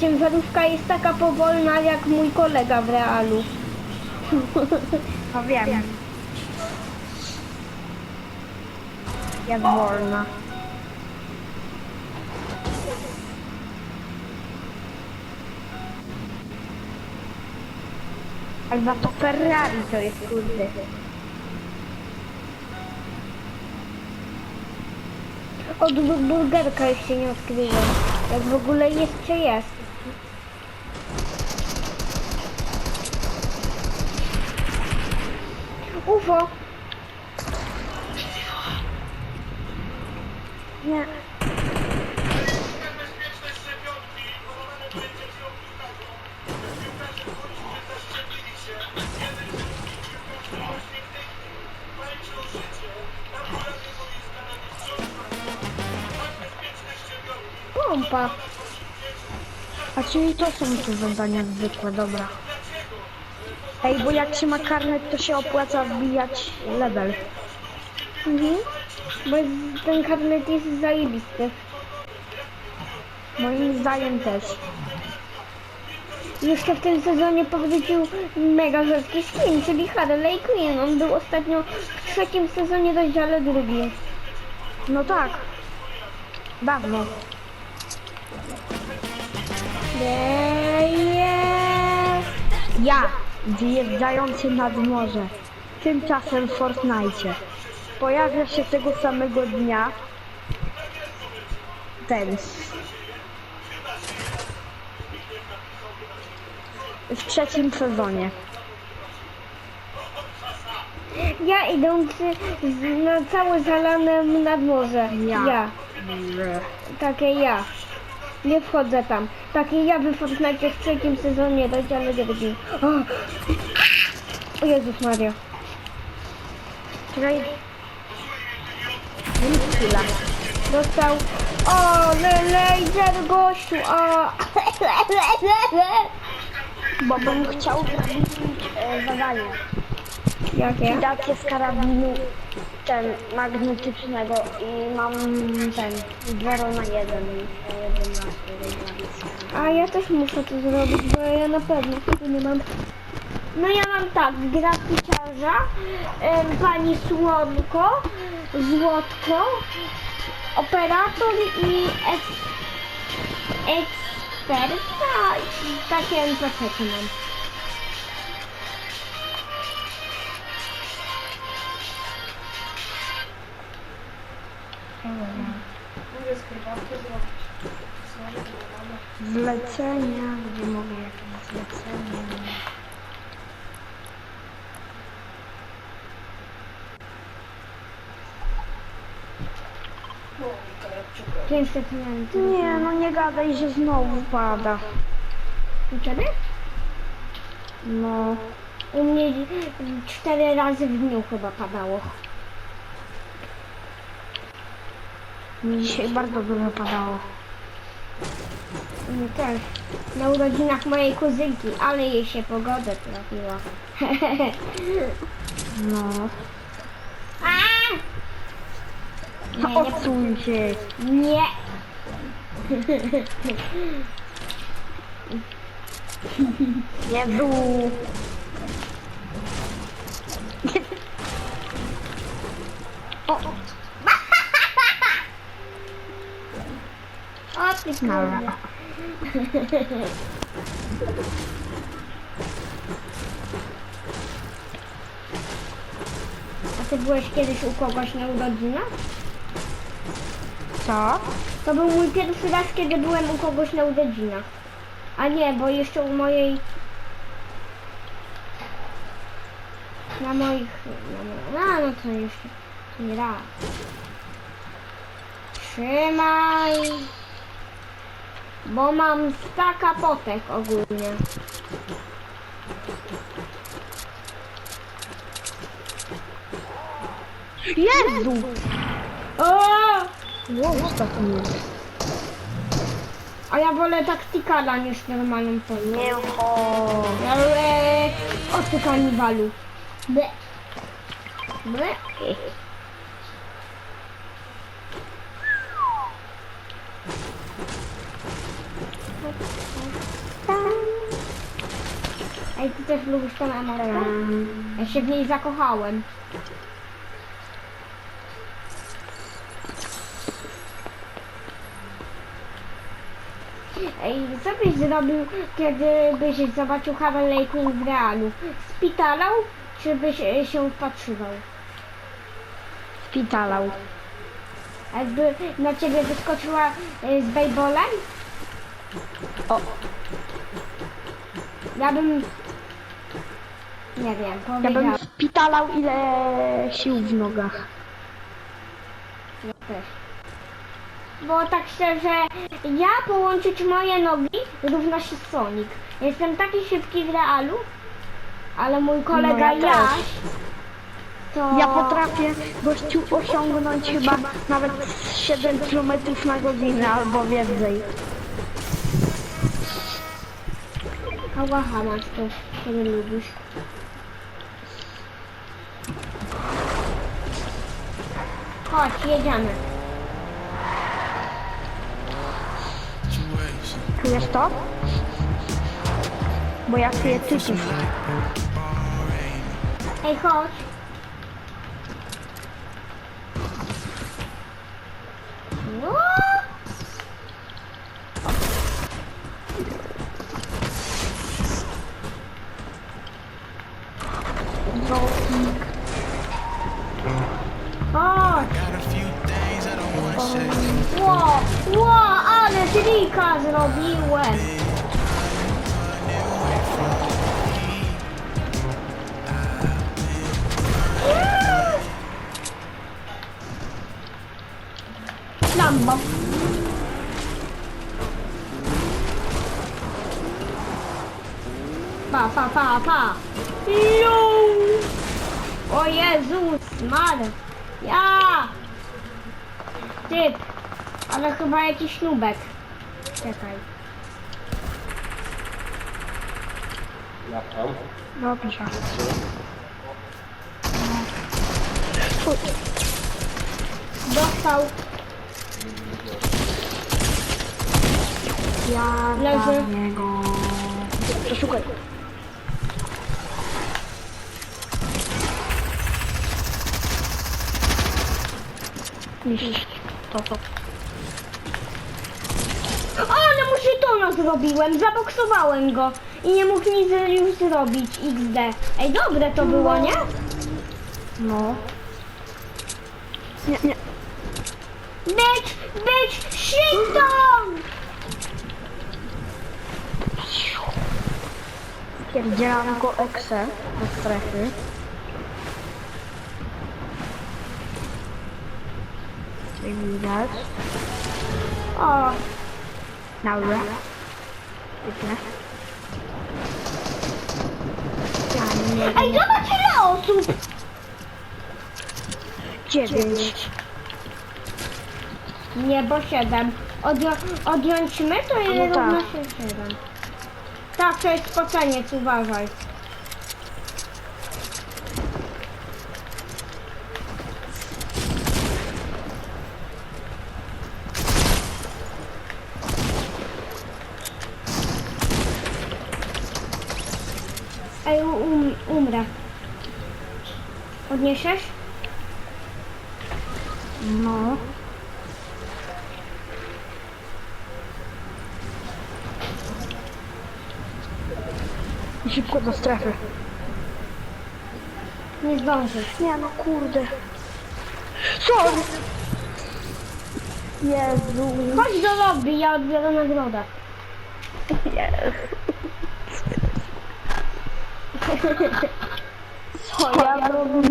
ciężarówka jest taka powolna jak mój kolega w realu. No wiem. Jak wolna. Za to Ferrari to jest kurde. Od bu- burgerka jeszcze nie odkryłem. Jak w ogóle jest czy jest. Bezpieczne szczepionki. Pompa! A czyli to są te zadania zwykłe, dobra. Ej, bo jak się ma karnet, to się opłaca wbijać level. Mhm. Bo ten karnet jest zajebisty. Moim zdaniem też. Jeszcze w tym sezonie powrócił mega rzadki skin, czyli Harley Quinn. On był ostatnio w trzecim sezonie rozdziale drugim. No tak. Dawno. Jeje. Ja, wyjeżdżający nad morze. Tymczasem w Fortnite. Pojawia się tego samego dnia ten. W trzecim sezonie. Ja idący z, na całe zalane nad morze. Ja. ja. Takie ja. Nie wchodzę tam. Takie ja w Fortnite w trzecim sezonie rozdziale drugim. O. o Jezus Maria. Czekaj. Chwila. Dostał. O, laser gościu. O. Bo bym chciał zrobić e, zadanie. Jakie? Dację z karabinu ten magnetycznego i mam ten 0 na 1 11 A ja też muszę to zrobić, bo ja na pewno tego nie mam. No ja mam tak, graficzarza, em, pani Słonko, Złotko, operator i ek, eksperta. i Takie NPC mam. Zlecenia, gdzie mogę jakieś zlecenia. Pięćset. Nie, no nie gadaj, że znowu pada. U? No, U mnie cztery razy w dniu chyba padało. mi dzisiaj bardzo dużo padało. Mi też. Na urodzinach mojej kuzynki, ale jej się pogodę trafiła. No. A! Nie, nie, Odsuń się. nie. O. Kurwa. A ty byłeś kiedyś u kogoś na urodzinach? Co? To był mój pierwszy raz, kiedy byłem u kogoś na urodzinach. A nie, bo jeszcze u mojej... Na moich... Na, mo- a, no to jeszcze... Nie raz. Trzymaj! Bo mam staka potek ogólnie. Jezu! Wow, ostatni. A ja wolę taktykala niż normalną potek. Nie ho. Ale... O ty kanibalu. Ble. Ble. Ej, ty też lubisz tę emotkę? Ja się w niej zakochałem. Ej, co byś zrobił, kiedy byś zobaczył Harley Quinn w realu? Spitalał, czy byś e, się wpatrywał? Spitalał. A Jakby na ciebie wyskoczyła e, z bejbolem? O, Ja bym... Nie wiem, ja powiedział. bym spitalał ile sił w nogach. Ja też. Bo tak szczerze, ja połączyć moje nogi równa się Sonic. Jestem taki szybki w realu, ale mój kolega No ja też. Jaś to... Ja potrafię gościu osiągnąć chyba nawet 7 km na godzinę albo więcej. Kałacha masz to, który lubisz. Chodź, jedziemy. Czujesz to? Bo ja czuję tysiąc. Ej, chodź. Ale trika zrobiłem. Lambo. Pa, pa, pa, pa. No. O Jezus, Maria. Ja. Typ. Ale chyba jakiś nubek. Czekaj. Jak tam? Dobrze. Dostał. Ja Leży. dla niego. Przeszukaj. Niszcz. To, to. Ale mu szytona zrobiłem, zaboksowałem go i nie mógł nic już zrobić, XD. Ej, dobre to było, nie? No. Nie, nie. Być, być, szyton! Pierdzielam go ekse do strefy. Jak widać. O, Dobra. Świetnie. Ja nie ej, zobacz ile osób! Dziewięć. Nie, bo siedem. Odją odjąć my, to jest tak. równa się siedem. Tak, to jest spoceniec, uważaj. Ej, um, umrę. Odniesiesz? No. I Szybko do strefy. Nie zdążysz. Nie no kurde. Sorry. Jezu. Chodź do lobby, ja odbiorę nagrodę. Co ja robię?